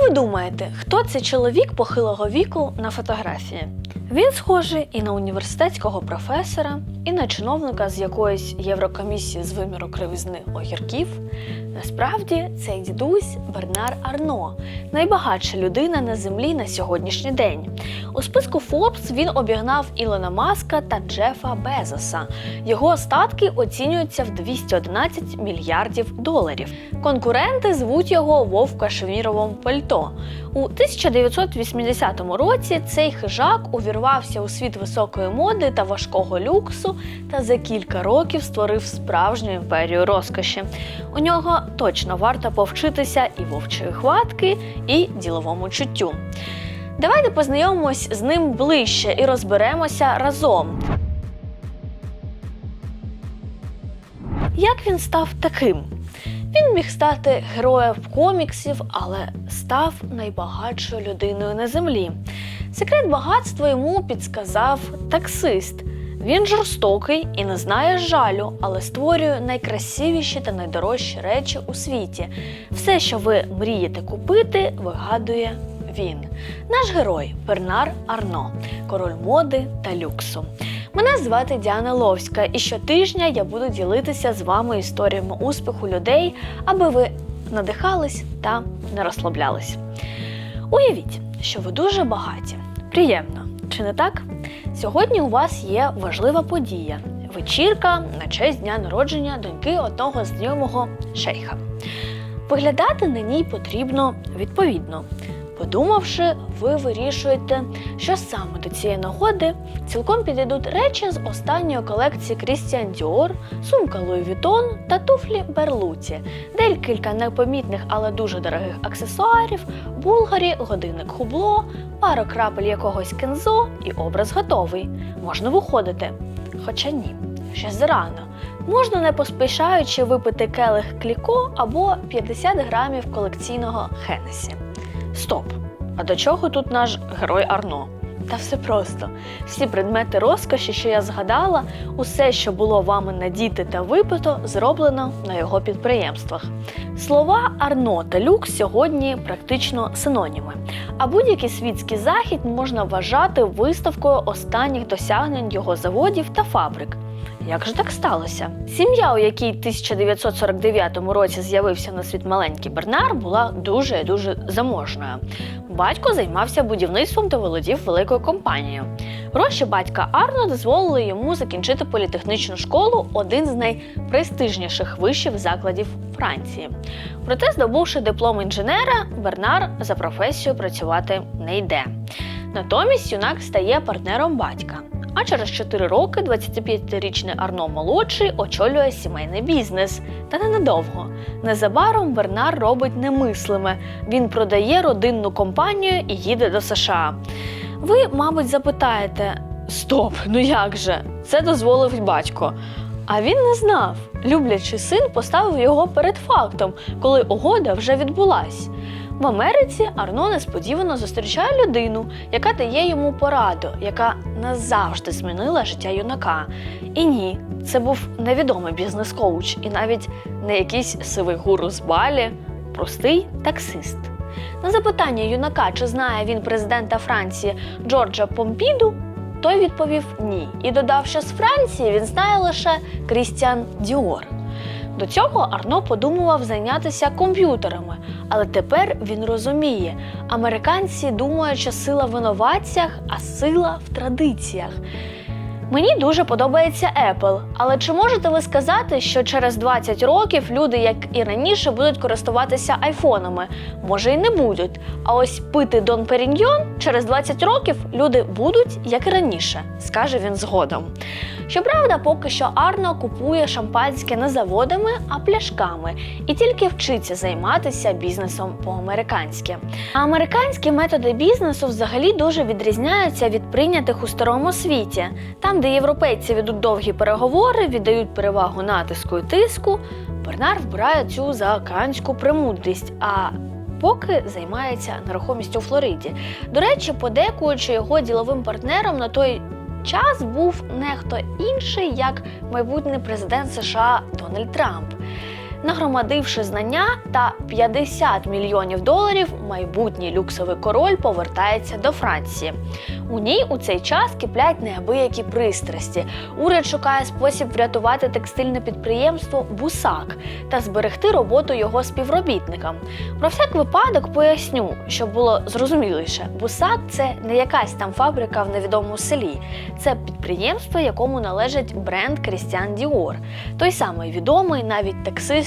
Як ви думаєте, хто цей чоловік похилого віку на фотографії? Він схожий і на університетського професора, і на чиновника з якоїсь Єврокомісії з виміру кривизни огірків. Насправді цей дідусь Бернар Арно, найбагатша людина на землі на сьогоднішній день. У списку Forbes він обігнав Ілона Маска та Джефа Безоса. Його статки оцінюються в 211 мільярдів доларів. Конкуренти звуть його Вов в кашеміровому пальто. У 1980 році цей хижак увірвався у світ високої моди та важкого люксу та за кілька років створив справжню імперію розкоші. У нього точно варто повчитися і вовчої хватки, і діловому чуттю. Давайте познайомимось з ним ближче і розберемося разом. Як він став таким? Він міг стати героєм коміксів, але став найбагатшою людиною на землі. Секрет багатства йому підсказав таксист. Він жорстокий і не знає жалю, але створює найкрасивіші та найдорожчі речі у світі. Все, що ви мрієте купити, вигадує він. Наш герой Бернар Арно, король моди та люксу. Мене звати Діана Ловська, і щотижня я буду ділитися з вами історіями успіху людей, аби ви надихались та не розслаблялись. Уявіть, що ви дуже багаті. Приємно, чи не так? Сьогодні у вас є важлива подія вечірка на честь дня народження доньки одного знайомого шейха. Виглядати на ній потрібно відповідно. Подумавши, ви вирішуєте, що саме до цієї нагоди цілком підійдуть речі з останньої колекції Christian Dior, сумка Louis Vuitton та туфлі Берлуці, декілька непомітних, але дуже дорогих аксесуарів, булгарі, годинник хубло, пара крапель якогось кензо і образ готовий. Можна виходити. Хоча ні, ще зарано. Можна не поспішаючи випити келих кліко або 50 грамів колекційного Хенесі. Стоп! А до чого тут наш герой Арно? Та все просто. Всі предмети розкоші, що я згадала, усе, що було вами надіти та випито, зроблено на його підприємствах. Слова Арно та люкс сьогодні практично синоніми. А будь-який світський захід можна вважати виставкою останніх досягнень його заводів та фабрик. Як же так сталося? Сім'я, у якій в 1949 році з'явився на світ маленький Бернар, була дуже дуже заможною. Батько займався будівництвом та володів великою компанією. Гроші батька Арно дозволили йому закінчити політехнічну школу, один з найпрестижніших вишів закладів Франції. Проте, здобувши диплом інженера, Бернар за професією працювати не йде. Натомість юнак стає партнером батька. А через 4 роки 25-річний Арно молодший очолює сімейний бізнес. Та ненадовго. Незабаром Бернар робить немислиме. Він продає родинну компанію і їде до США. Ви, мабуть, запитаєте: Стоп, ну як же? Це дозволив батько. А він не знав. Люблячий син поставив його перед фактом, коли угода вже відбулась. В Америці Арно несподівано зустрічає людину, яка дає йому пораду, яка назавжди змінила життя юнака. І ні, це був невідомий бізнес-коуч і навіть не якийсь сивий гуру з балі, простий таксист. На запитання юнака, чи знає він президента Франції Джорджа Помпіду, той відповів ні і додав, що з Франції він знає лише Крістіан Діор. До цього Арно подумував зайнятися комп'ютерами, але тепер він розуміє, американці думають, що сила в інноваціях, а сила в традиціях. Мені дуже подобається Apple, але чи можете ви сказати, що через 20 років люди, як і раніше, будуть користуватися айфонами? Може і не будуть. А ось пити Дон Періньйон через 20 років люди будуть, як і раніше, скаже він згодом. Щоправда, поки що Арно купує шампанське не заводами, а пляшками і тільки вчиться займатися бізнесом по-американськи. А американські методи бізнесу взагалі дуже відрізняються від прийнятих у старому світі. Там, де європейці ведуть довгі переговори, віддають перевагу натиску і тиску, Бернар вбирає цю заканську премудрість. А Поки займається нерухомістю у Флориді. До речі, подекуючи його діловим партнером на той час був не хто інший, як майбутній президент США Дональд Трамп. Нагромадивши знання та 50 мільйонів доларів, майбутній люксовий король повертається до Франції. У ній у цей час киплять неабиякі пристрасті. Уряд шукає спосіб врятувати текстильне підприємство Бусак та зберегти роботу його співробітникам. Про всяк випадок поясню, щоб було зрозуміліше. Бусак це не якась там фабрика в невідомому селі. Це підприємство, якому належить бренд Крістіан Діор, той самий відомий навіть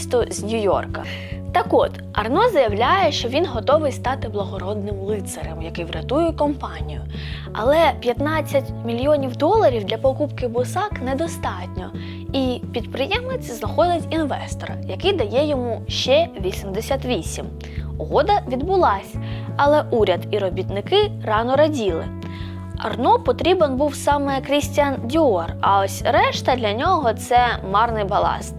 таксисту з Нью-Йорка. Так от, Арно заявляє, що він готовий стати благородним лицарем, який врятує компанію. Але 15 мільйонів доларів для покупки бусак недостатньо. І підприємець знаходить інвестора, який дає йому ще 88. Угода відбулась, але уряд і робітники рано раділи. Арно потрібен був саме Крістіан Діор, а ось решта для нього це марний баласт.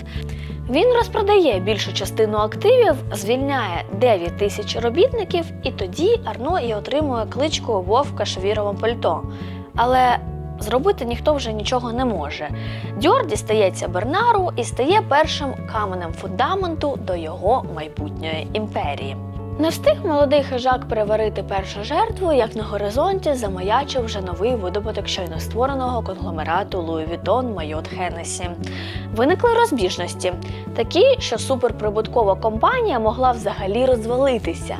Він розпродає більшу частину активів, звільняє 9 тисяч робітників, і тоді Арно і отримує кличку Вовка Швіровом пальто. Але зробити ніхто вже нічого не може. Дьор дістається Бернару і стає першим каменем фундаменту до його майбутньої імперії. Не встиг молодий хижак переварити першу жертву, як на горизонті замаячив вже новий видобуток щойно створеного конгломерату Луї Вітон Майот Хеннесі. Виникли розбіжності, такі, що суперприбуткова компанія могла взагалі розвалитися.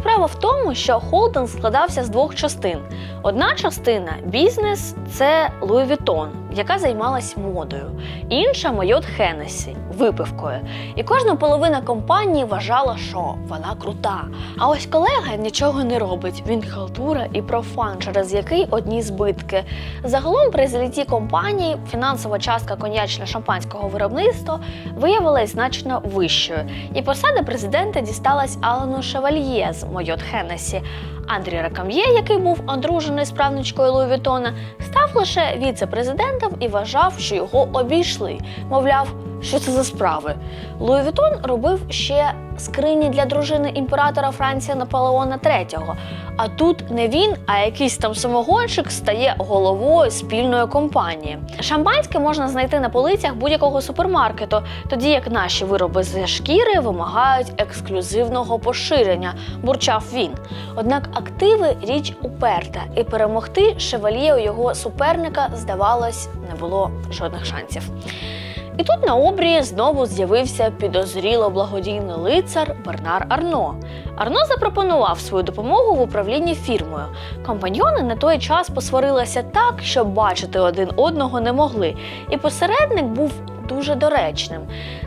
Справа в тому, що холдинг складався з двох частин. Одна частина бізнес це Louis Vuitton, яка займалась модою, інша Майот Хеннесі випивкою. І кожна половина компанії вважала, що вона крута. А ось колега нічого не робить. Він халтура і профан, через який одні збитки. Загалом при зліті компанії фінансова частка коньячно-шампанського виробництва виявилась значно вищою. І посада президента дісталась Алену Шевальє Мойот Хеннесі. Андрій Ракам'є, який був одружений з правничкою Луї Вітона, став лише віце-президентом і вважав, що його обійшли. Мовляв, що це за справи. Луї Вітон робив ще скрині для дружини імператора Франції Наполеона III. А тут не він, а якийсь там самогонщик стає головою спільної компанії. Шампанське можна знайти на полицях будь-якого супермаркету, тоді як наші вироби з шкіри вимагають ексклюзивного поширення, бурчав він. Однак активи річ уперта, і перемогти шевальє у його суперника, здавалось, не було жодних шансів. І тут на обрії знову з'явився підозріло благодійний лицар Бернар Арно. Арно запропонував свою допомогу в управлінні фірмою. Компаньйони на той час посварилися так, що бачити один одного не могли, і посередник був дуже доречним.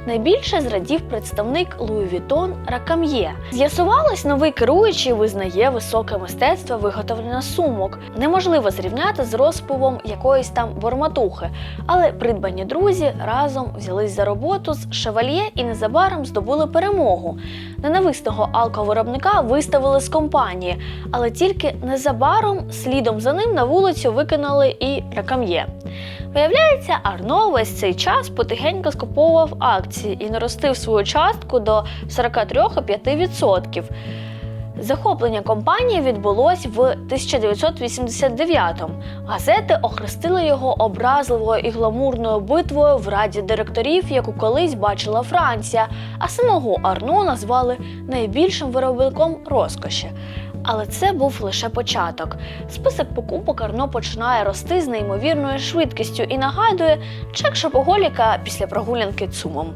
Найбільше зрадів представник Луї Вітон Ракам'є. З'ясувалось, новий керуючий визнає високе мистецтво виготовлення сумок. Неможливо зрівняти з розпивом якоїсь там борматухи, але придбані друзі разом взялись за роботу з шевальє і незабаром здобули перемогу. Ненависного алковиробника виставили з компанії, але тільки незабаром слідом за ним на вулицю викинули і ракам'є. Виявляється, Арно весь цей час потихеньку скуповував акції і наростив свою частку до 43,5%. Захоплення компанії відбулось в 1989-му. Газети охрестили його образливою і гламурною битвою в раді директорів, яку колись бачила Франція, а самого Арно назвали найбільшим виробником розкоші. Але це був лише початок. Список покупок Арно починає рости з неймовірною швидкістю і нагадує чек шопоголіка після прогулянки цумом.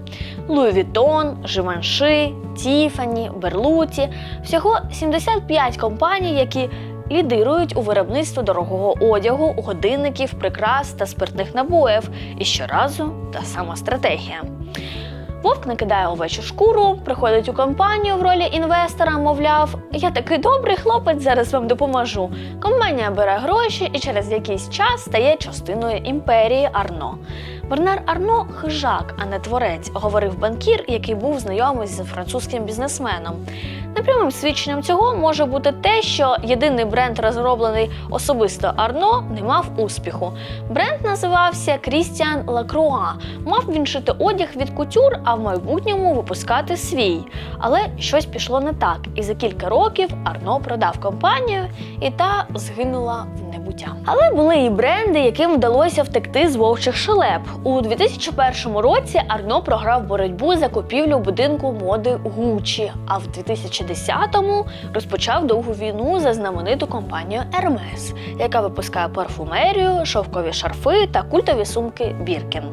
Луї Вітон, Живанши, Тіфані, Берлуті всього 75 компаній, які лідирують у виробництві дорогого одягу, годинників, прикрас та спиртних набоїв. І щоразу та сама стратегія. Вовк накидає овечу шкуру, приходить у компанію в ролі інвестора, мовляв, я такий добрий хлопець, зараз вам допоможу. Компанія бере гроші і через якийсь час стає частиною імперії Арно. Бернар Арно хижак, а не творець, говорив банкір, який був знайомий з французьким бізнесменом. Непрямим свідченням цього може бути те, що єдиний бренд, розроблений особисто Арно, не мав успіху. Бренд називався Крістіан Лакруа. Мав він шити одяг від кутюр, а в майбутньому випускати свій. Але щось пішло не так, і за кілька років Арно продав компанію, і та згинула в небуття. Але були і бренди, яким вдалося втекти з вовчих шелеп. У 2001 році Арно програв боротьбу за купівлю будинку моди Гуччі, а в 2010-му розпочав довгу війну за знамениту компанію Hermes, яка випускає парфумерію, шовкові шарфи та культові сумки Біркін.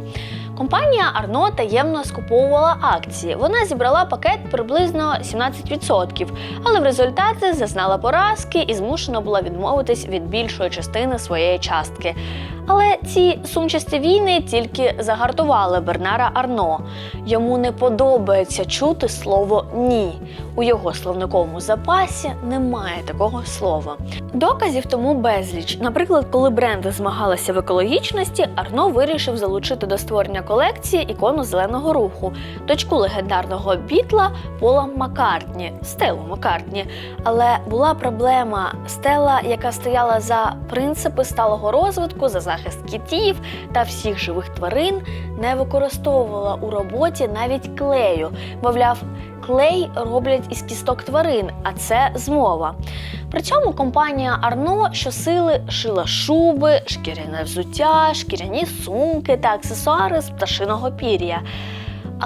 Компанія Арно таємно скуповувала акції. Вона зібрала пакет приблизно 17%, але в результаті зазнала поразки і змушена була відмовитись від більшої частини своєї частки. Але ці сумчасті війни тільки загартували Бернара Арно. Йому не подобається чути слово ні. У його словниковому запасі немає такого слова. Доказів тому безліч. Наприклад, коли бренди змагалися в екологічності, Арно вирішив залучити до створення колекції ікону зеленого руху, дочку легендарного бітла Пола Маккартні, Стелу Маккартні. Але була проблема стела, яка стояла за принципи сталого розвитку, за захист кітів та всіх живих тварин, не використовувала у роботі навіть клею. Мовляв, клей роблять із кісток тварин, а це змова. При цьому компанія Арно щосили шила шуби, шкіряне взуття, шкіряні сумки та аксесуари з пташиного пір'я.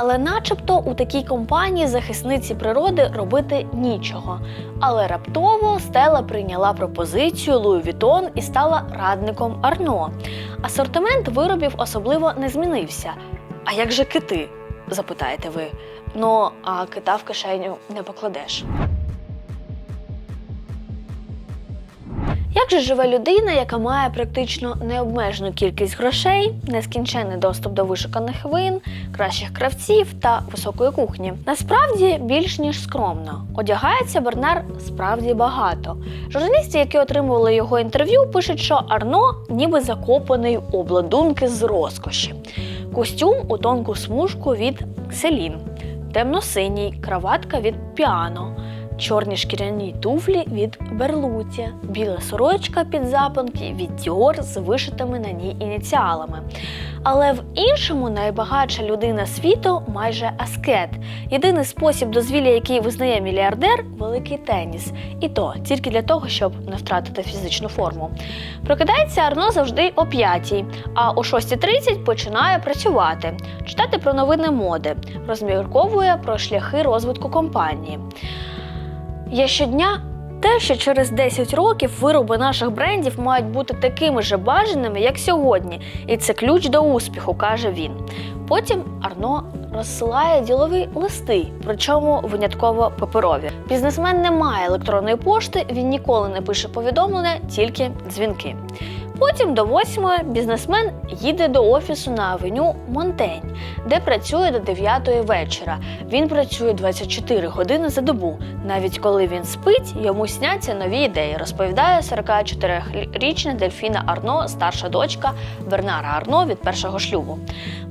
Але начебто у такій компанії захисниці природи робити нічого. Але раптово Стела прийняла пропозицію Луї Вітон і стала радником Арно. Асортимент виробів особливо не змінився. А як же кити? запитаєте ви. Ну, а кита в кишеню не покладеш. Як же живе людина, яка має практично необмежену кількість грошей, нескінченний доступ до вишуканих вин, кращих кравців та високої кухні? Насправді більш ніж скромно. Одягається Бернар справді багато. Журналісти, які отримували його інтерв'ю, пишуть, що Арно ніби закопаний у обладунки з розкоші. Костюм у тонку смужку від Селін, темно-синій, краватка від піано, чорні шкіряні туфлі від Берлуті, біла сорочка під запанки від Dior з вишитими на ній ініціалами. Але в іншому найбагатша людина світу майже аскет. Єдиний спосіб дозвілля, який визнає мільярдер великий теніс. І то тільки для того, щоб не втратити фізичну форму. Прокидається Арно завжди о 5, а о 6.30 починає працювати, читати про новини моди, розмірковує про шляхи розвитку компанії. Я щодня те, що через 10 років вироби наших брендів мають бути такими же бажаними, як сьогодні, і це ключ до успіху, каже він. Потім Арно розсилає ділові листи, причому винятково паперові. Бізнесмен не має електронної пошти, він ніколи не пише повідомлення, тільки дзвінки. Потім до восьмої бізнесмен їде до офісу на авеню Монтень, де працює до 9 вечора. Він працює 24 години за добу. Навіть коли він спить, йому сняться нові ідеї, розповідає 44-річна Дельфіна Арно, старша дочка Бернара Арно від першого шлюбу.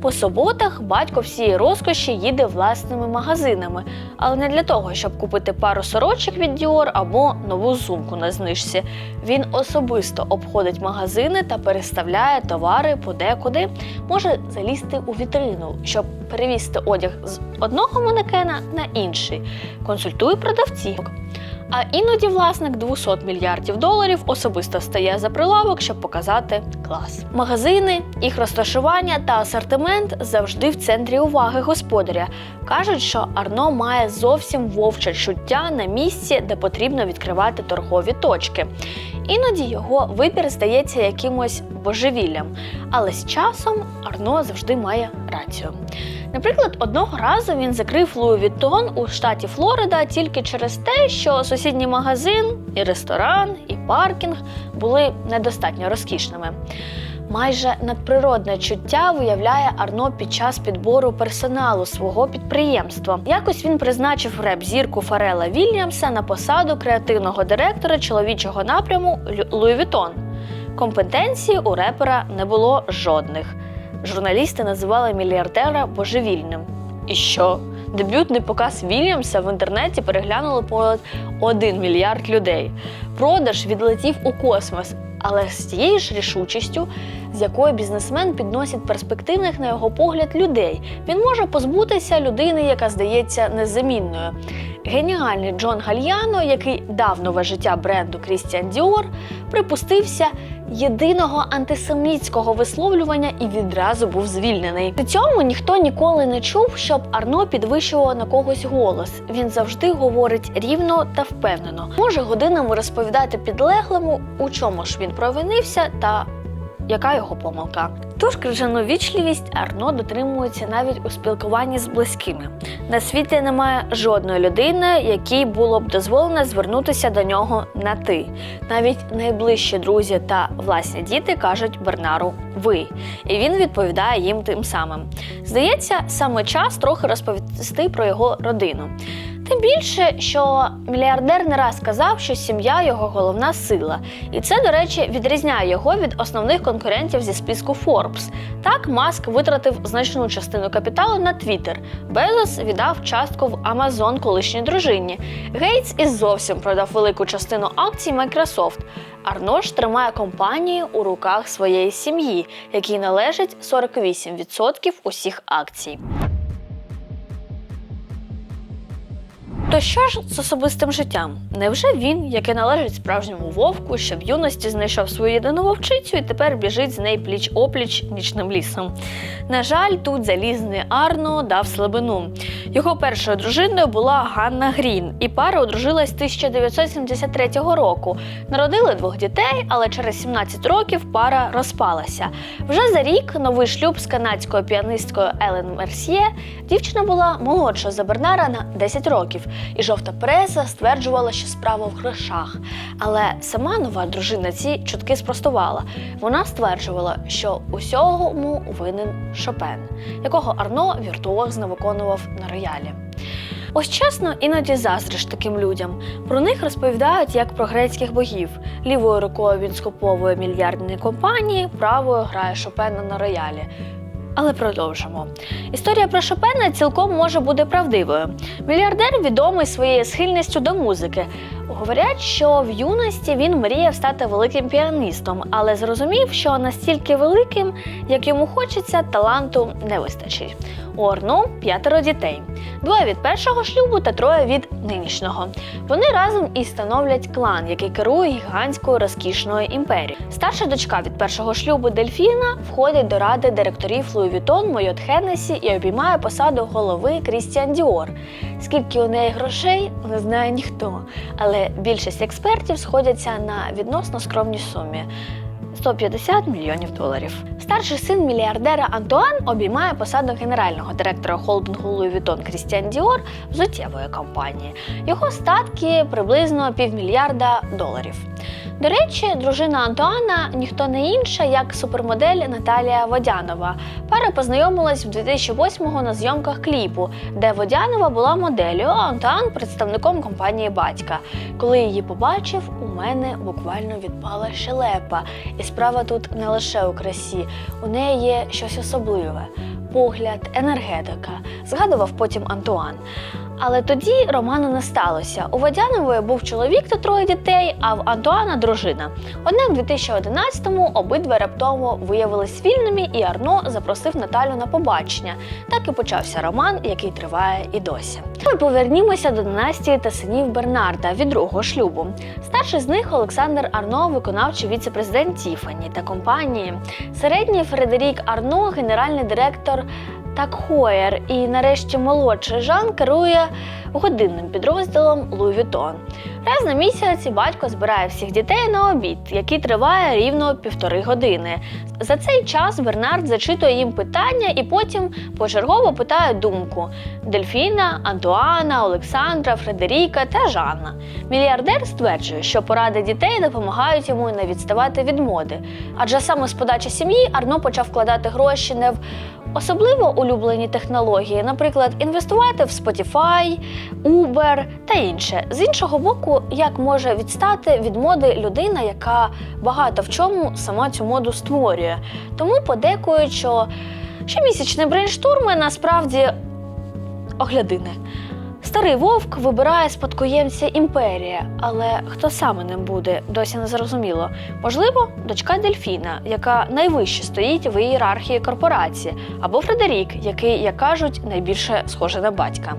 По суботах батько всієї розкоші їде власними магазинами, але не для того, щоб купити пару сорочок від Dior або нову сумку на знижці. Він особисто обходить магазини та переставляє товари подекуди, може залізти у вітрину, щоб перевізти одяг з одного манекена на інший, Консультуй продавців. А іноді власник 200 мільярдів доларів особисто стає за прилавок, щоб показати клас. Магазини, їх розташування та асортимент завжди в центрі уваги господаря. Кажуть, що Арно має зовсім вовче чуття на місці, де потрібно відкривати торгові точки. Іноді його вибір здається якимось божевіллям, але з часом Арно завжди має рацію. Наприклад, одного разу він закрив Луї Віттон у штаті Флорида тільки через те, що сусідній магазин, і ресторан, і паркінг були недостатньо розкішними. Майже надприродне чуття виявляє Арно під час підбору персоналу свого підприємства. Якось він призначив реп-зірку Фарела Вільямса на посаду креативного директора чоловічого напряму Луї Вітон. Компетенції у репера не було жодних. Журналісти називали мільярдера божевільним. І що? Дебютний показ Вільямса в інтернеті переглянуло понад 1 мільярд людей. Продаж відлетів у космос, але з тією ж рішучістю, з якою бізнесмен підносить перспективних, на його погляд, людей. Він може позбутися людини, яка здається незамінною. Геніальний Джон Гальяно, який дав нове життя бренду Крістіан Діор, припустився єдиного антисемітського висловлювання і відразу був звільнений. При цьому ніхто ніколи не чув, щоб Арно підвищував на когось голос. Він завжди говорить рівно та впевнено. Може годинами розповідати підлеглому, у чому ж він провинився та яка його помилка. Тож крижану вічливість Арно дотримується навіть у спілкуванні з близькими. На світі немає жодної людини, якій було б дозволено звернутися до нього на ти. Навіть найближчі друзі та власні діти кажуть Бернару ви, і він відповідає їм тим самим. Здається, саме час трохи розповісти про його родину. Тим більше, що мільярдер не раз казав, що сім'я його головна сила, і це, до речі, відрізняє його від основних конкурентів зі списку Forbes. Так, Маск витратив значну частину капіталу на Twitter, Безос віддав частку в Amazon колишній дружині. Гейтс і зовсім продав велику частину акцій Microsoft. Арно ж тримає компанію у руках своєї сім'ї, якій належить 48% усіх акцій. То що ж з особистим життям? Невже він, який належить справжньому вовку, що в юності знайшов свою єдину вовчицю і тепер біжить з неї пліч опліч нічним лісом? На жаль, тут залізний Арно дав слабину. Його першою дружиною була Ганна Грін, і пара одружилась 1973 року. Народили двох дітей, але через 17 років пара розпалася. Вже за рік новий шлюб з канадською піанисткою Елен Мерсьє дівчина була молодша за Бернара на 10 років, і жовта преса стверджувала, що справа в грошах. Але сама нова дружина ці чутки спростувала. Вона стверджувала, що усьому винен Шопен, якого Арно віртуозно виконував на роялі. Ось чесно, іноді заздриш таким людям. Про них розповідають як про грецьких богів. Лівою рукою він скуповує мільярдні компанії, правою грає Шопена на роялі. Але продовжимо. Історія про Шопена цілком може бути правдивою. Мільярдер відомий своєю схильністю до музики. Говорять, що в юності він мріяв стати великим піаністом, але зрозумів, що настільки великим, як йому хочеться, таланту не вистачить. У Арно п'ятеро дітей: двоє від першого шлюбу та троє від нинішнього. Вони разом і становлять клан, який керує гігантською розкішною імперією. Старша дочка від першого шлюбу Дельфіна входить до ради директорів Луї Вітон, Мойот Хеннесі і обіймає посаду голови Крістіан Діор. Скільки у неї грошей, не знає ніхто. Але більшість експертів сходяться на відносно скромній сумі. 150 мільйонів доларів. Старший син мільярдера Антуан обіймає посаду генерального директора холдингу Луї Вітон Крістіан Діор взуттєвої компанії. Його статки приблизно півмільярда доларів. До речі, дружина Антуана ніхто не інша, як супермодель Наталія Водянова. Пара познайомилась в 2008-го на зйомках кліпу, де Водянова була моделлю, а Антуан представником компанії батька. Коли її побачив, у мене буквально відпала щелепа. І справа тут не лише у красі, у неї є щось особливе погляд, енергетика, згадував потім Антуан. Але тоді роману не сталося. У Водянової був чоловік та троє дітей, а в Антуана дружина. Однак в 2011-му обидва раптово виявились вільними, і Арно запросив Наталю на побачення. Так і почався роман, який триває і досі. Ми повернімося до династії та синів Бернарда від другого шлюбу. Старший з них Олександр Арно, виконавчий віце-президент Тіфані та компанії. Середній Фредерік Арно, генеральний директор так Хоєр і нарешті молодший Жан керує годинним підрозділом Louis Vuitton. Раз на місяць батько збирає всіх дітей на обід, який триває рівно півтори години. За цей час Бернард зачитує їм питання і потім почергово питає думку Дельфіна, Антуана, Олександра, Фредеріка та Жанна. Мільярдер стверджує, що поради дітей допомагають йому не відставати від моди. Адже саме з подачі сім'ї Арно почав вкладати гроші не в особливо улюблені технології, наприклад, інвестувати в Spotify, Uber та інше. З іншого боку, як може відстати від моди людина, яка багато в чому сама цю моду створює. Тому подекують, що щомісячні брейнштурми насправді оглядини. Старий вовк вибирає спадкоємця імперія, але хто саме ним буде, досі не зрозуміло. Можливо, дочка Дельфіна, яка найвище стоїть в ієрархії корпорації, або Фредерік, який, як кажуть, найбільше схожий на батька.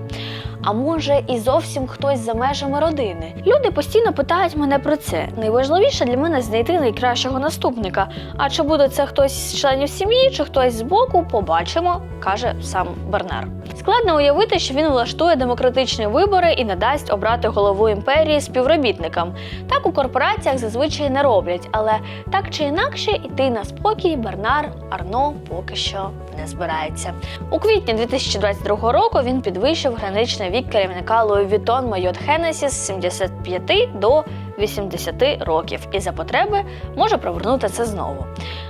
А може і зовсім хтось за межами родини. Люди постійно питають мене про це. Найважливіше для мене знайти найкращого наступника. А чи буде це хтось з членів сім'ї, чи хтось з боку, побачимо, каже сам Бернар. Складно уявити, що він влаштує демократичні вибори і не дасть обрати голову імперії співробітникам. Так у корпораціях зазвичай не роблять, але так чи інакше йти на спокій Бернар Арно поки що не збирається. У квітні 2022 року він підвищив граничний вік керівника Louis Vuitton Майот Хенесі з 75 до 80 років і за потреби може провернути це знову.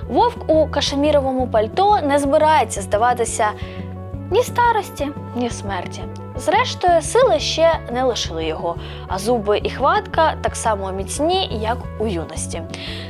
Вовк у кашеміровому пальто не збирається здаватися ні старості, ні смерті. Зрештою, сили ще не лишили його, а зуби і хватка так само міцні, як у юності.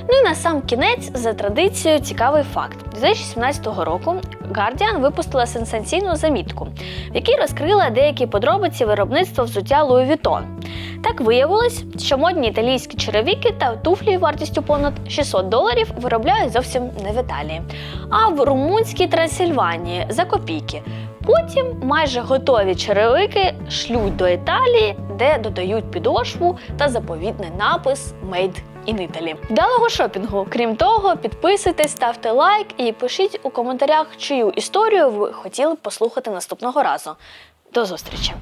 Ну і на сам кінець, за традицією, цікавий факт: 2017 року Guardian випустила сенсаційну замітку, в якій розкрила деякі подробиці виробництва взуття Louis Vuitton. Так виявилось, що модні італійські черевики та туфлі вартістю понад 600 доларів виробляють зовсім не в Італії, а в румунській Трансильванії за копійки. Потім майже готові черевики шлють до Італії, де додають підошву та заповідний напис Made in Italy. Вдалого шопінгу! Крім того, підписуйтесь, ставте лайк і пишіть у коментарях, чию історію ви хотіли б послухати наступного разу. До зустрічі!